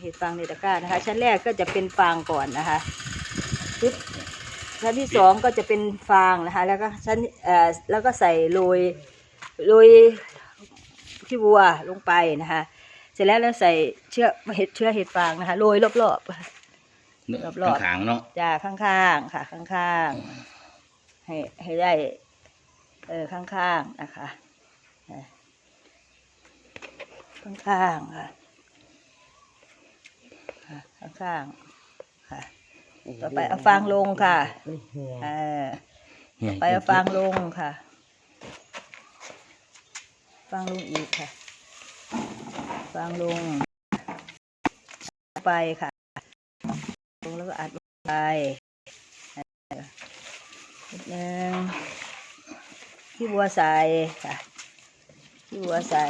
เห็ดฟางในตะกร้านะคะ ชั้นแรกก็จะเป็นฟางก่อนนะคะปึ๊บชั้นที่สองก็จะเป็นฟางนะคะ แล้วก็ชั้นเอ่อแล้วก็ใส่โรยโรยขี้วัวลงไปนะคะ เสร็จแล้วเราใส่เชื้อเห็ดเชื้อเห็ดฟางนะคะโรยรอบรอบรอบๆขางๆเนาะๆจ้าข้างๆค่ะข้างๆให้ให้ได้เออข้างๆนะคะเออข้างๆค่ะค่ะ ข้างๆค่ะ ต่อไปเอาฟางลงค่ะเออเนี่ยไปเอาฟางลงค่ะ ฟางลงอีกค่ะ ฟางลง ไปค่ะลงแล้วก็อัดลงไปเออนิดนึงที่บัวใส่ค่ะที่บัวใส่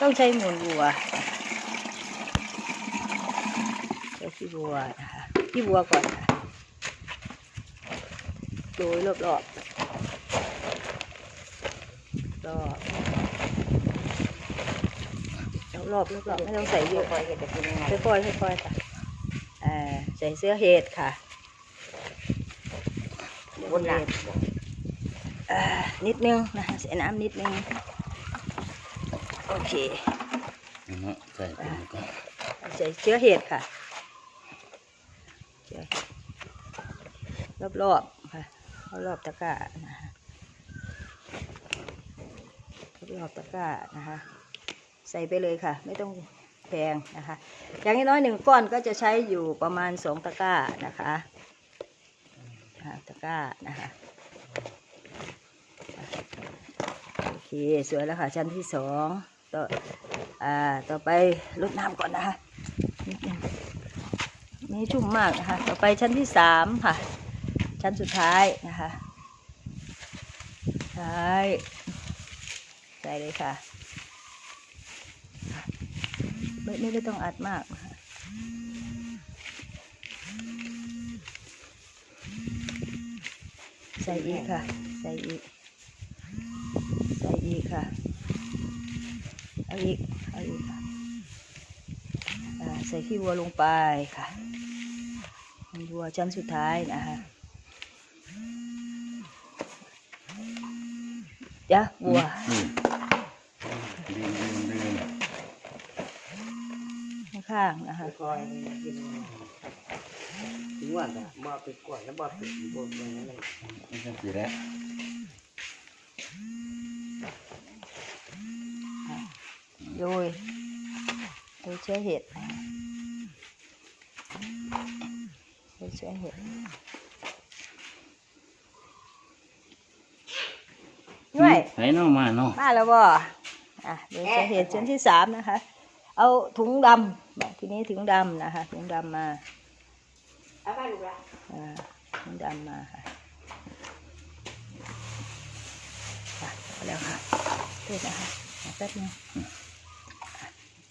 ต้องใช้มูลบัว ใช้ที่บัวนะคะที่บัวก่อนค่ะโรยรอบๆรอบรอบรอบรอบๆไม่ต้องใส่เยอะค่อยๆเห็ดจะเป็นยังไงค่อยๆค่อยๆค่ะอ่าใส่เสื้อเห็ดค่ะบนหนักอ่านิดนึงนะคะใส่น้ำนิดนึง โอเคเนาะใส่ไปก่อนใส่เชื้อเห็ดค่ะ เชื้อเห็ดรอบๆค่ะรอบตะกร้านะคะรอบตะกร้านะคะ ใส่ไปเลยค่ะ ไม่ต้องแพงนะคะ อย่างน้อยหนึ่งก้อนก็จะใช้อยู่ประมาณสองตะกร้านะคะตะกร้านะคะโอเคสวยแล้วค่ะชั้นที่สองต่ออ่าต่อไปลดน้ำก่อนนะคะนิดนึง ไม่ชุ่มมากนะคะ ต่อไปชั้นที่สามค่ะ ชั้นสุดท้ายนะคะใช่ใส่เลยค่ะ ไม่ไม่ได้ต้องอัดมากะคะใส่อีกค่ะ ใส่อีก ใส่อีกค่ะ เอาอีก เอาอีกค่ะใส่ขี้วัวลงไปค่ะ ขี้วัวชั้นสุดท้ายนะคะจ้ะวัวอืมดึงดึงดึงข้างๆนะคะค่อยๆกินถึงว่าแต่บ่ไปกวดแล้วบ่ไปบนบนอะไรไม่ใช่สีแล้วโดยโดยเชื้อเห็ด โดยเชื้อเห็ดด้วยไหนเนาะมาเนาะมาแล้วบ่อะโดยเชื้อเห็ดชั้นที่สามนะคะ เอาถุงดำมาทีนี้ถุงดำนะคะ ถุงดำมาเอาไปลูกละอ่าถุงดำมาค่ะค่ะเอาแล้วค่ะเพื่อนะคะเอาแป๊บนึง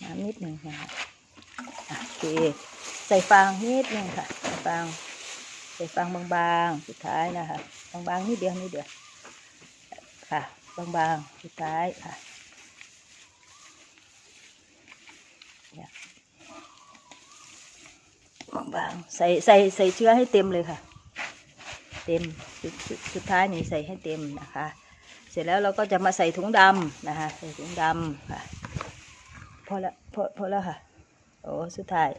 น้ำนิดหนึ่งนะคะอะโอเคใส่ฟางนิดหนึ่งค่ะใส่ ฟางใส่ฟางบางๆสุดท้ายนะคะบางๆนิดเดียวนิดเดียวค่ะบางๆสุดท้ายค่ะบางๆใส่ใส่ใส่เชื้อให้เต็มเลยค่ะ เต็มสุดสุดสุดท้ายนี่ใส่ให้เต็มนะคะ เสร็จแล้วเราก็จะมาใส่ถุงดำนะคะ ใส่ถุงดำค่ะพอละพอพอแล้วค่ะ โอ้สุดท้าย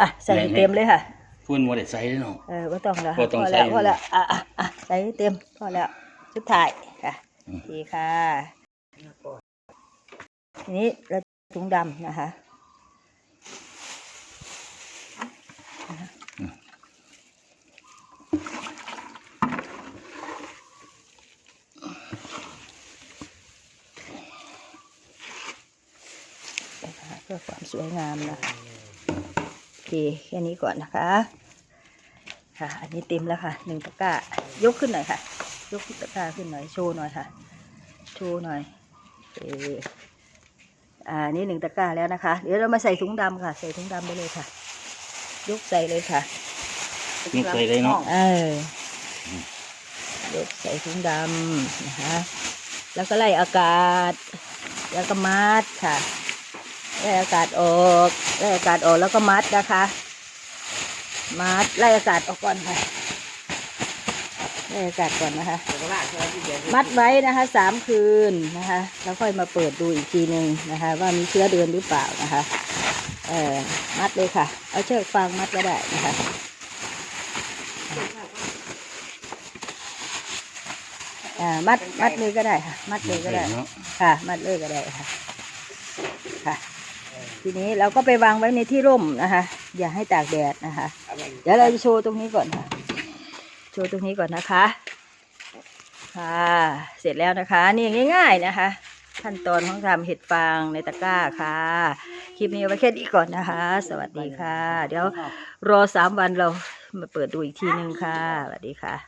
อะ ใส่เต็มเลยค่ะ ฟุ้นว่าได้ใส่เนาะ เออว่าต้องแล้วบ่ค่ะต้องพอแล้วใส่พอแล้วอะอะอะใส่ให้เต็มพอแล้วสุดท้ายค่ะอืมดีค่ะทีนี้เราถุงดำนะคะนะคะเพื่อความสวยงามนะคะโอ เคแค่นี้ก่อนนะคะ ค่ะ อันนี้เต็มแล้วค่ะหนึ่งตะกร้ายกขึ้นหน่อยค่ะ ยกตะกร้าขึ้นหน่อยโชว์หน่อยค่ะโชว์หน่อยเอออ่านี่หนึ่งตะกร้าแล้วนะคะ เดี๋ยวเรามาใส่ถุงดำค่ะ ใส่ถุงดำไปเลยค่ะ ยกใส่เลยค่ะนี่ใส่เลยเนาะเออยกใส่ถุงดำนะคะ แล้วก็ไล่อากาศ แล้วก็มัดค่ะ ไล่อากาศออกไล่อากาศออกแล้วก็มัดนะคะ มัดไล่อากาศออกก่อนค่ะไล่อากาศก่อนนะคะแต่ก็ว่าใช่ไหมที่เดียวมัดไว้นะคะสามคืนนะคะ แล้วค่อยมาเปิดดูอีกทีหนึ่งนะคะ ว่ามีเชื้อเดือนหรือเปล่านะคะเออมัดเลยค่ะ เอาเชือกฟางมัดก็ได้นะคะอ่ามัดมัดเลยก็ได้ค่ะ มัดเลยก็ได้เนาะค่ะ มัดเลยก็ได้ค่ะค่ะ ทีนี้เราก็ไปวางไว้ในที่ร่มนะคะ อย่าให้ตากแดดนะคะ เดี๋ยวเราจะโชว์ตรงนี้ก่อนค่ะ โชว์ตรงนี้ก่อนนะคะ ค่ะ เสร็จแล้วนะคะ นี่ง่าย ๆนะคะ ขั้นตอนของทำเห็ดฟางในตะกร้าค่ะ คลิปนี้เอาไว้แค่นี้ก่อนนะคะ สวัสดีค่ะ เดี๋ยวรอสามวันเรามาเปิดดูอีกทีหนึ่งค่ะ สวัสดีค่ะ